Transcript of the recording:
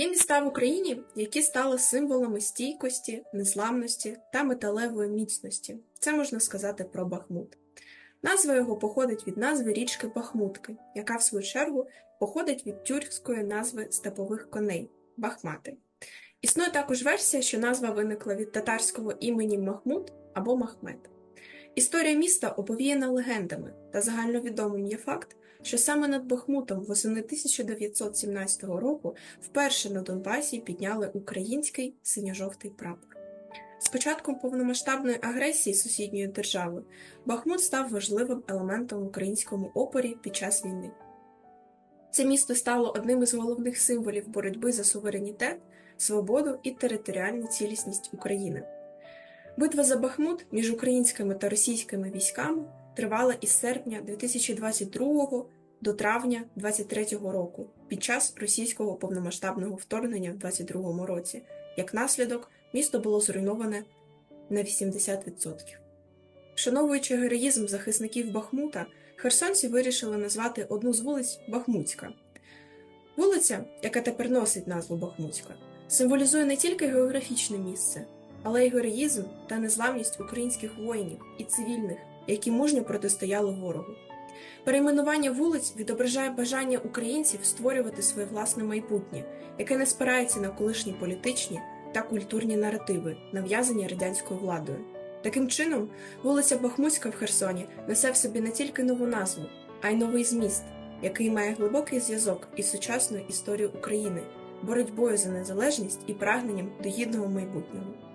Є міста в Україні, які стали символами стійкості, незламності та металевої міцності. Це можна сказати про Бахмут. Назва його походить від назви річки Бахмутки, яка, в свою чергу, походить від тюркської назви степових коней Бахмати. Існує також версія, що назва виникла від татарського імені Махмуд або Махмед. Історія міста оповіяна легендами, та загальновідомим є факт, що саме над Бахмутом восени 1917 року вперше на Донбасі підняли український синьо-жовтий прапор. З початком повномасштабної агресії сусідньої держави Бахмут став важливим елементом в українському опорі під час війни. Це місто стало одним із головних символів боротьби за суверенітет, свободу і територіальну цілісність України. Битва за Бахмут між українськими та російськими військами тривала із серпня 2022 до травня 2023 року під час російського повномасштабного вторгнення в 2022 році. Як наслідок, місто було зруйноване на 80%. Вшановуючи героїзм захисників Бахмута, херсонці вирішили назвати одну з вулиць Бахмутська. Вулиця, яка тепер носить назву Бахмутська, символізує не тільки географічне місце, але й героїзм та незламність українських воїнів і цивільних, які мужньо протистояли ворогу. Перейменування вулиць відображає бажання українців створювати своє власне майбутнє, яке не спирається на колишні політичні та культурні наративи, нав'язані радянською владою. Таким чином, вулиця Бахмутська в Херсоні несе в собі не тільки нову назву, а й новий зміст, який має глибокий зв'язок із сучасною історією України, боротьбою за незалежність і прагненням до гідного майбутнього.